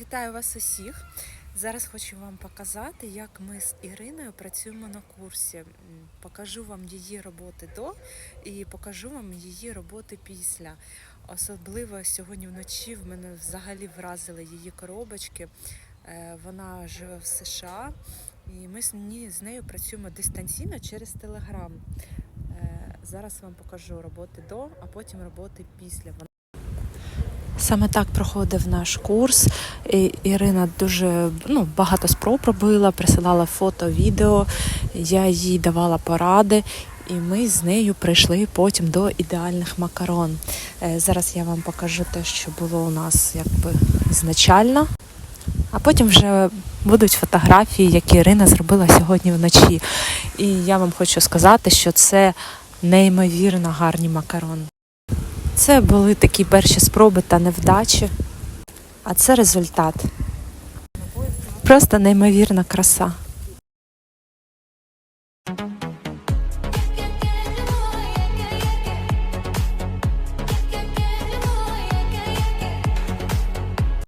Вітаю вас усіх. Зараз хочу вам показати, як ми з Іриною працюємо на курсі. Покажу вам її роботи до і покажу вам її роботи після. Особливо сьогодні вночі в мене взагалі вразили її коробочки. Е, Вона живе в США, і ми з нею працюємо дистанційно через Телеграм. Зараз вам покажу роботи до, а потім роботи після. Саме так проходив наш курс. І Ірина дуже ну, багато спроб робила, присилала фото, відео. Я їй давала поради, і ми з нею прийшли потім до ідеальних макарон. Е, Зараз я вам покажу те, що було у нас якби ізначально. А потім вже будуть фотографії, які Ірина зробила сьогодні вночі. І я вам хочу сказати, що це неймовірно гарні макарони. Це були такі перші спроби та невдачі, а це результат. Просто неймовірна краса.